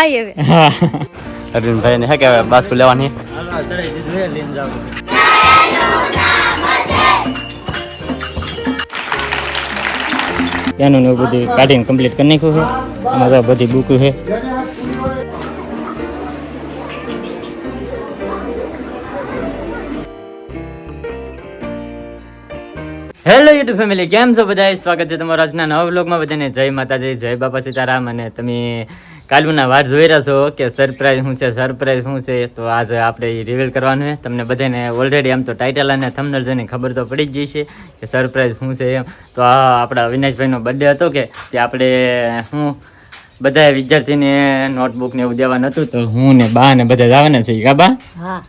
અરવિંદભાઈ ને હે કે બાસ્કુ લેવાની? એનું ને બધું કાઢીને કમ્પ્લીટ કરી નાખ્યું છે. આમાં બધી બુક છે. હેલો યુટ્યુબ ફેમિલી કેમ છો બધા સ્વાગત છે તમારા આજના નવા વ્લોગમાં બધાને. જય માતાજી, જય બાપા સીતારામ. અને તમે કાલુના વાર જોઈ રહ્યા છો કે સરપ્રાઈઝ શું છે સરપ્રાઈઝ શું છે? તો આજે આપણે રિવીલ કરવાનું છે. તમને બધાને ઓલરેડી આમ તો ટાઇટલ અને થંબનેલ જોઈને ખબર તો પડી જ ગઈ છે કે સરપ્રાઈઝ શું છે એમ. તો આ આપણા અવિનાશભાઈનો બર્થડે હતો કે તે આપણે હું બધા વિદ્યાર્થીને નોટબુક ને એવું દેવાનું હતું તો હું ને બા ને બધા જવાના છે. કાબા હા.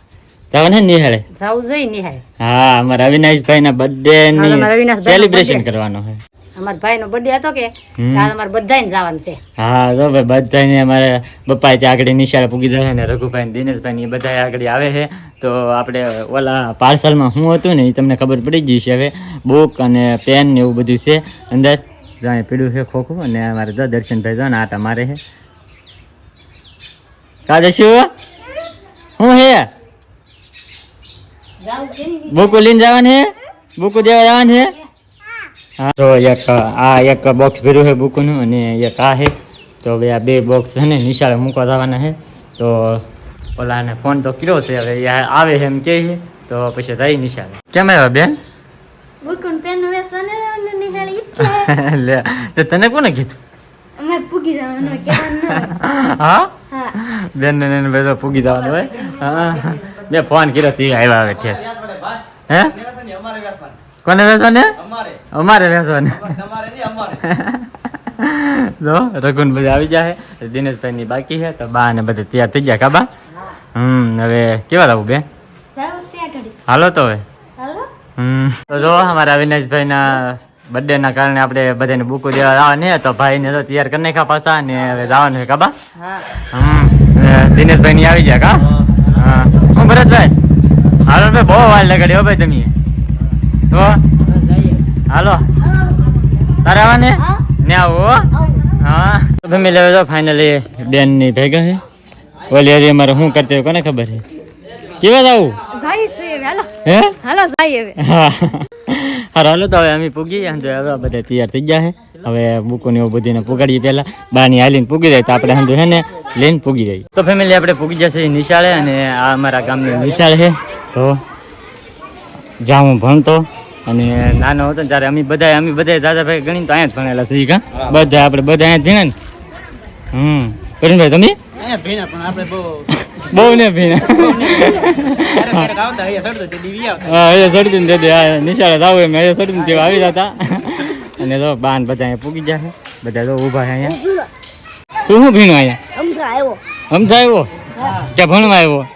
જવાના ને નિહાળે? જાવું જઈ નિહાળ. હા અમારા અવિનાશભાઈ ના બર્થડે ની સેલિબ્રેશન કરવાનો છે. અમાર ભાઈ નો બર્થડે હતો કે કાલ અમાર બધાય જવાનું છે. હા તો ભાઈ બધાને અમારે બપ્પા ત્યાં આગળ નિશાળે પૂગી જાય ને રઘુભાઈ ને દિનેશભાઈ ને એ બધા આગળ આવે છે. તો આપણે ઓલા પાર્સલમાં શું હતું ને એ તમને ખબર પડી ગઈ છે હવે. બુક અને પેન ને એવું બધું છે. અંદર જાય પીડું છે ખોખું અને અમારે તો દર્શનભાઈ જો ને આટા મારે છે. કા હું શું? હે ને બુકો લઈને જવાની હે? બુકો દેવા જવાની છે હા. તો એક આ એક બોક્સ ભર્યું છે બુકોનું અને એક આ છે તો હવે આ બે બોક્સ છે ને નિશાળે મૂકવા જવાના છે તો ઓલાને ફોન તો કર્યો છે હવે આવે છે એમ કહે છે તો પછી રહી નિશાળે. કેમ આવ્યા બેન? લે તો તને કોને કીધું? અમે પૂગી જવાનું હા? હા. બેન ને બધો પૂગી જવાનું હોય. હા. મેં ફોન કર્યો તી આવ્યા આવે છે હે? કોને વેચવાને? અમારે વેચવાને. જો રઘુન બધા આવી જાય દિનેશભાઈ ની બાકી છે તો બા ને બધા તૈયાર થઈ ગયા કાબા હમ હવે કેવા લાવું બેન? હાલો તો હવે. હમ તો જો અમારા અવિનાશભાઈ ના બર્થડે ના કારણે આપણે બધાને બુકો દેવા આવવાની તો ભાઈ ને તો તૈયાર કરી નાખ્યા પાછા ને હવે જવાનું છે કાબા હમ દિનેશભાઈ ની આવી ગયા કા? હા. હું ભરતભાઈ? હાલો ભાઈ બહુ વાર લગાડી હો ભાઈ તમે. તો હાલો. તારે આવવાને? ને આવો હા. તો ફેમિલી હવે તો ફાઇનલી બેનની ભેગા છે. ઓલી હજી અમારે શું કરતી હોય કોને ખબર છે? કેવા હાલો. હે? હાલો જાય હવે. હા. હાલો તો હવે અમે પૂગી અને હવે બધા તૈયાર થઈ ગયા છે. હવે બુકોને એવું બધીને પુગાડીએ પહેલા. બાની હાલીને પૂગી જાય તો આપણે સમજો છે ને લઈને પૂગી જાય. તો ફેમિલી આપણે પૂગી જશે નિશાળે અને આ અમારા ગામની નિશાળ છે. તો જ્યાં હું ભણતો અને નાનો હતો ત્યારે અમે બધા અમે બધા દાદા ભાઈ ગણી તો અહીંયા જ ભણેલા છે કા? બધા આપણે બધા અહીંયા જ ભીણે ને? હમ. કરીનભાઈ તમે? બહુ ને ભીણા હા. એ ને તે આ નિશાળે જાવ એમ તેવા આવી જતા. અને તો બાન બધા અહીંયા પૂગી જાય બધા તો ઊભા છે અહીંયા. તું શું ભીણો અહીંયા? સમજો આવ્યો. ભણવા આવ્યો?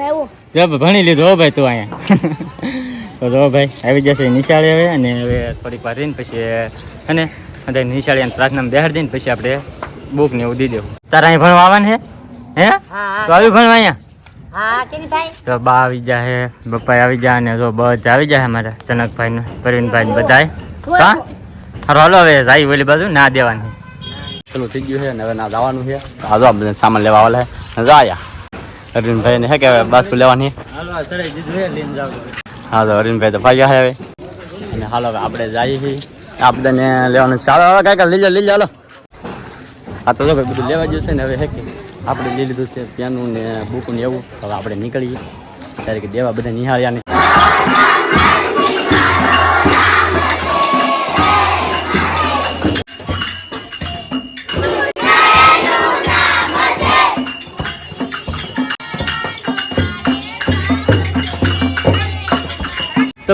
આવ્યો. ભણી લીધો હો ભાઈ તું અહીંયા. તો જો ભાઈ આવી જશે નિશાળે હવે અને હવે થોડીક વાર રહીને પછી અને બધા નિશાળે પ્રાર્થના પ્રાર્થનામાં બેહાડી દઈને પછી આપણે બુક ને એવું દી દેવું. તારા અહીં ભણવા આવવાનું છે? હે? તો આવી ભણવા અહીંયા? જો બા આવી જાય બપાઈ આવી જાય અને જો બધા આવી જાય અમારા જનકભાઈ ને પ્રવીણભાઈ ને બધા હા હાલો હવે જાય ઓલી બાજુ ના દેવાની. પેલું થઈ ગયું છે ને હવે ના જવાનું છે. આ જો બધા સામાન લેવા વાળા છે. જાયા અરવિંદભાઈ ને હે કે બાસ્કુ લેવાની. હા તો અરવિંદભાઈ તો ભાગ્યા છે હવે. અને હાલો હવે આપણે જઈએ છીએ. આ લેવાનું. ચાલો હવે કાંઈક લઈ લો લઈ લો હાલો. આ તો જો ભાઈ બધું લેવા જશે ને હવે હે કે. આપણે લઈ લીધું છે પેનું ને બુકનું એવું. હવે આપણે નીકળીએ. ત્યારે કે દેવા બધા નિહાળ્યા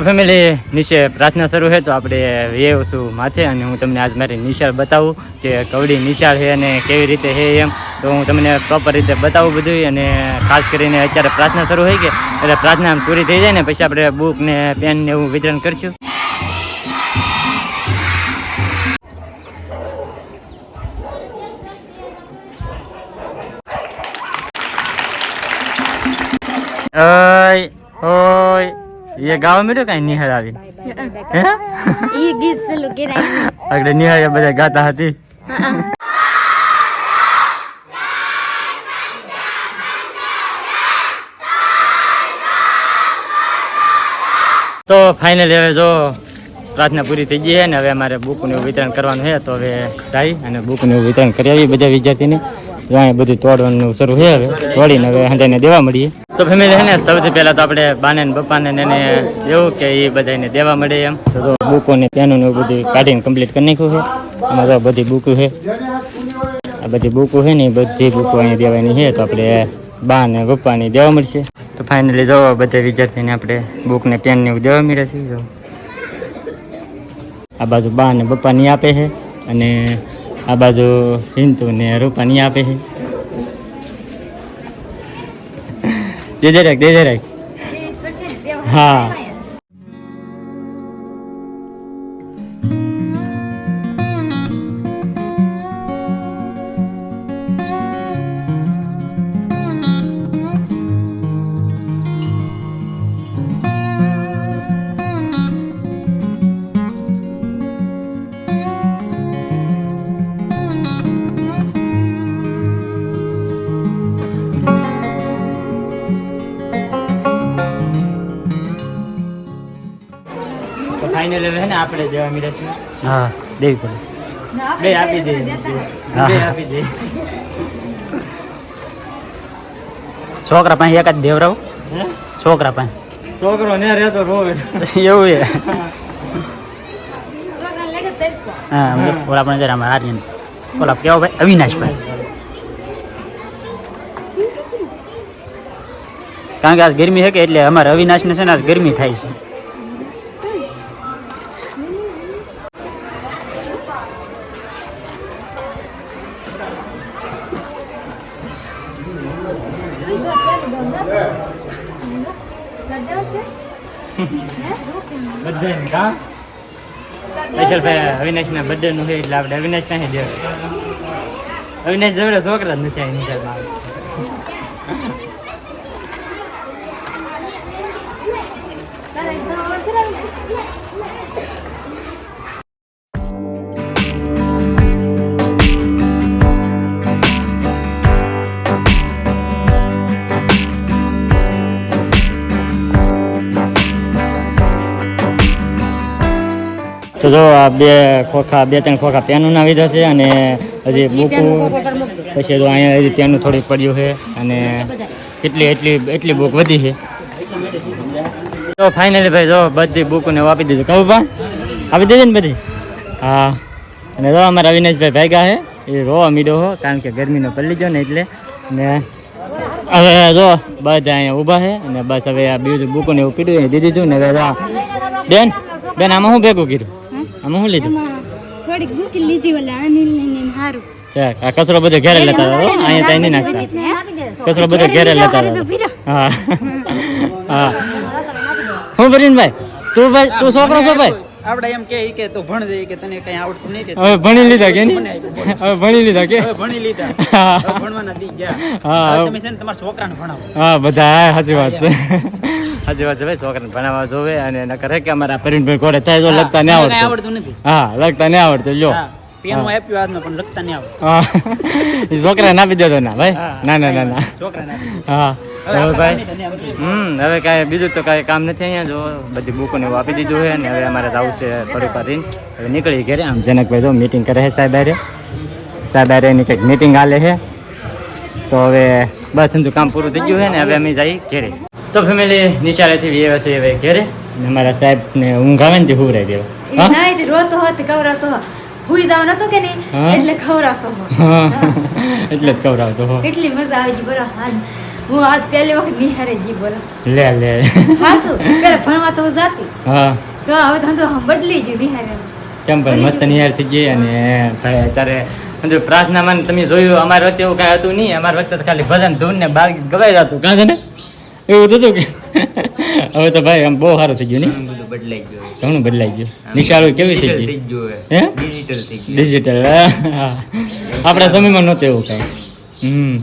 તો ફેમિલી નીચે પ્રાર્થના શરૂ છે તો આપણે વેવ છું માથે અને હું તમને આજ મારી નિશાળ બતાવું કે કવડી નિશાળ છે અને કેવી રીતે છે એમ. તો હું તમને પ્રોપર રીતે બતાવું બધું અને ખાસ કરીને અત્યારે પ્રાર્થના શરૂ થઈ કે એટલે પ્રાર્થના પૂરી થઈ જાય ને પછી આપણે બુક ને પેન ને એવું વિતરણ કરીશું. હોય ઓય એ ગાવા મળ્યો કઈ નિહાર આવી હે એ ગીત સલુ કેરાઈ આગળ નિહાર બધા ગાતા હતી તો ફાઇનલ હવે જો પ્રાર્થના પૂરી થઈ ગઈ છે ને હવે અમારે બુકનું વિતરણ કરવાનું છે તો હવે જાય અને બુકનું વિતરણ કરી આવી બધા વિદ્યાર્થીને. જો બધું તોડવાનું શરૂ છે હવે. તોડીને હવે હંધાઈને દેવા મળીએ. તો ફેમિલી છે ને સૌથી પહેલાં તો આપણે બાને ને બપ્પાને ને એને એવું કે એ બધાને દેવા મળે એમ. તો બુકો ને પેનું ને એવું બધું કાઢીને કમ્પ્લીટ કરી નાખ્યું છે. આમાં તો બધી બુકો છે. આ બધી બુકો છે ને એ બધી બુકો અહીંયા દેવાની છે. તો આપણે બા ને પપ્પાની દેવા મળશે. તો ફાઇનલી જો બધા વિદ્યાર્થીને આપણે બુક ને પેન ને એવું દેવા મળે છે જો. આ બાજુ બા ને પપ્પાની આપે છે. અને આ બાજુ હિન્દુ ને રૂપાની આપે છે. દે દે રાખ દે દે રાખ હા. ફાઇનલ હવે ને આપણે જવા મળ્યા હા દેવી પડે. બે આપી દે બે. આપી દે. છોકરા પાસે એક જ દેવરાવ છોકરા પાસે. છોકરો ને રહેતો રોવે એવું છે? છોકરાને હા ઓલા પણ જરા અમારા આર્યન ઓલા કેવો ભાઈ? અવિનાશભાઈ. કારણ કે આજ ગરમી છે કે એટલે અમારે અવિનાશને છે ને આજ ગરમી થાય છે. બધાને કા? સ્પેશિયલ ભાઈ અવિનાશ ના બર્થડે નું છે એટલે આપણે અવિનાશ પાસે દેવા અવિનાશ જોડે છોકરા જ નથી આવી નિશાળમાં જો આ બે ખોખા બે ત્રણ ખોખા પેનું ના વિધો છે અને હજી બુકું પછી જો અહીંયા હજી પેનું થોડીક પડ્યું છે અને એટલી એટલી એટલી બુક વધી છે. તો ફાઇનલી ભાઈ જો બધી બુકને આપી દીધું. કહું પણ આપી દીધી ને બધી? હા. અને જો અમારા અવિનાશભાઈ ભાગ્યા છે. એ રોવા મીડો હો કારણ કે ગરમીનો પલ્લી ગયો ને એટલે. ને હવે જો બધા અહીંયા ઊભા છે અને બસ હવે આ બીજું બુકોને એવું પીડ્યું દીધી દીધું ને હવે બેન બેન આમાં શું ભેગું કર્યું? આમાં શું લીધું? થોડીક બુકી લીધી ઓલા અનિલ ને હારું. આ કચરો બધો ઘેરે લેતા હો, અહીંયા ત્યાં નહીં નાખતા કચરો બધો ઘેરે લેતા હા. હા. હું ભાઈ તું ભાઈ તું છોકરો છો ભાઈ? આપણે એમ કે કે તું ભણ દે કે તને કઈ આવડતું નહીં કે. હવે ભણી લીધા કે હવે ભણી લીધા કે? ભણી લીધા. ભણવાના દી ગયા. હા. તમે છે ને તમારા છોકરાને ભણાવો. હા બધા સાચી વાત છે. સાચી વાત છે ભાઈ છોકરાને ભણાવવા જોવે અને નકર કરે કે અમારા પરિણભાઈ કોડે થાય તો લખતા નહીં આવડતું. આવડતું નથી. હા લખતા નહીં આવડતું લ્યો. હા પેનું આપ્યું પણ લખતા નહીં આવડતું. હા. છોકરાને આપી દેતો ના ભાઈ. ના ના ના ના. છોકરાને હા. ભાઈ. હમ હવે કાંઈ બીજું તો કાંઈ કામ નથી અહીંયા જો બધી બુકોને એવું આપી દીધું છે ને હવે અમારે જવું છે થોડીક વાર રહીને. હવે નીકળી ઘરે. આમ જનકભાઈ જો મીટિંગ કરે છે સાહેબ હારે સાહેબ આરે એની કંઈક મીટિંગ હાલે છે. તો હવે બસ એનું કામ પૂરું થઈ ગયું છે ને હવે અમે જઈ ઘેરે. તો ફેમિલી નિશાળેથી વ્યવ છે હવે ઘેરે. ને સાહેબ ને ઊંઘ આવે ને તે હુવરાઈ દેવા. રોતો હોત કવરાતો હુઈ દાવ નતો કે નહીં? એટલે ખવરાતો એટલે જ ખવરાવતો હો કેટલી મજા આવી ગઈ બરો આજ હું આજ પહેલી વખત નિહારે જી બોલો. લે લે. હાસુ પેલા ભણવા તો જાતી. હા. તો હવે તો તો બદલી ગયું નિહારે કેમ પણ મસ્ત નિહાર થઈ ગઈ અને ભાઈ અત્યારે પ્રાર્થના પ્રાર્થનામાં તમે જોયું અમારે વખતે એવું કાંઈ હતું નહીં. અમારે વખતે ખાલી ભજન ધૂન ને બાર ગવાઈ જતું. કાં છે ને? એવું તો હતું કે? હવે તો ભાઈ આમ બહુ સારું થઈ ગયું નહીં? બધું બદલાઈ ગયું ઘણું બદલાઈ ગયું. નિશાળો કેવી થઈ ગઈ? ગયું હે? ડિજિટલ થઈ ગયું. ડિજિટલ આપણા સમયમાં નહોતું એવું કાંઈ. હમ.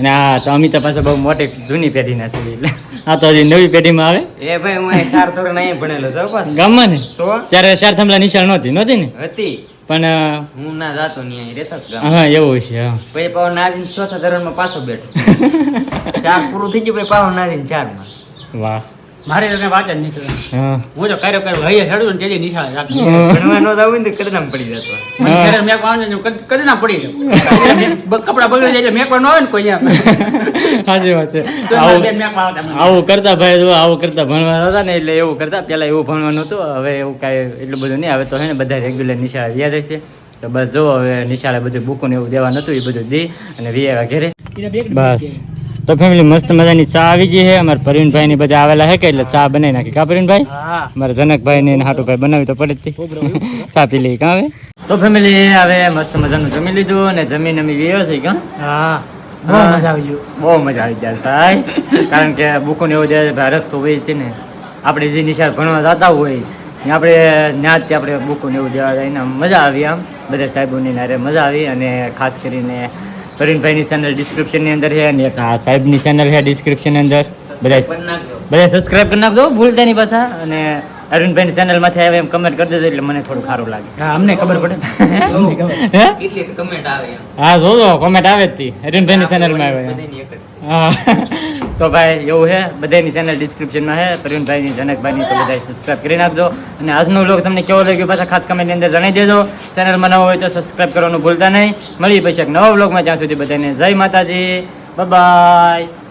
અને આ તો અમિતા પાસે બહુ મોટી જૂની પેઢીના છે એટલે. આ તો હજી નવી પેઢીમાં આવે. એ ભાઈ હું અહીં ચાર ધોરણ અહીં ભણેલો છું પાસ ગામમાં ને? તો? ત્યારે ચાર થાંભલા નિશાળ નહોતી નહોતી ને? હતી. પણ હું ના જાતો નહીં અહીં રહેતો હા એવું છે હા. પછી પાવ નાજીન ચોથા ધોરણમાં પાછો બેઠો. ચાર પૂરું થઈ ગયું પછી પાવ નાજીન ચારમાં. વાહ. મારે તો કઈ વાત જ નહીં. હું. તો કર્યો કર્યો હૈયે હેડું ને તેજી નિશાળે રાખું. ભણવા ન જવું ને કદનામ પડી જતો મને ઘરે મેકવા આવે ને કદ- પડી જાઉં. કપડા બગડી જાય એટલે મેકવાનું આવે ને કોઈ એમ. સાચી વાત છે. આવું મેકવા. આવું કરતા ભાઈ જો આવું કરતા ભણવા હતા ને એટલે એવું કરતા. પેલા એવું ભણવાનું હતું હવે એવું કાંઈ એટલું બધું નહીં. હવે તો હે ને બધા રેગ્યુલર નિશાળે વ્યા જાય છે તો બસ જો હવે નિશાળે બધું બુકો ને એવું દેવાનું હતું એ બધું દે અને વ્યાવા ઘરે. બસ. તો ફેમિલી મસ્ત મજાની ચા આવી ગઈ છે. અમારા પ્રવીણભાઈ ની બધા આવેલા છે કે એટલે ચા બનાવી નાખી. કા પ્રવીણભાઈ? અમારા જનકભાઈ ને હાટુભાઈ બનાવી તો પડે જ ચા પી લઈ કાં તો ફેમિલી હવે મસ્ત મજાનું જમી લીધું અને જમીન અમે વ્યો છે કાં હા? બહુ મજા આવી ગયું બહુ મજા આવી જાય ભાઈ. કારણ કે બુકો ને એવું દે ભારત તો હોય તેને. ને આપણે જે નિશાળ ભણવા જતા હોય ને આપણે ત્યાં જ આપણે બુકો ને એવું દેવા જાય ને મજા આવી આમ. બધા સાહેબોની નારે મજા આવી અને ખાસ કરીને પ્રવીણભાઈની ચેનલ ડિસ્ક્રિપ્શનની અંદર છે અને એક આ સાહેબની ચેનલ છે ડિસ્ક્રિપ્શનની અંદર. બધા બધા સબસ્ક્રાઇબ કરી નાખજો ભૂલતા નહીં પાછા. અને અરવિંદભાઈની ચેનલમાંથી આવે એમ કમેન્ટ કરી દેજો એટલે મને થોડું સારું લાગે. હા અમને ખબર પડે. કમેન્ટ આવે હા જોજો કમેન્ટ આવે જ તી. અરુણભાઈની ચેનલમાં આવે હા. તો ભાઈ, એવું છે બધાની ચેનલ ડિસ્ક્રિપ્શનમાં છે પ્રવીણભાઈની, જનકભાઈની તો બધા સબસ્ક્રાઇબ કરી નાખજો. અને આજનો વ્લોગ તમને કેવો લાગ્યો પાછા ખાસ કમેન્ટની અંદર જણાવી દેજો. ચેનલમાં નવો હોય તો સબસ્ક્રાઇબ કરવાનું ભૂલતા નહીં. મળી પછી એક નવા વ્લોગમાં જ્યાં સુધી બધાને જય માતાજી. બાય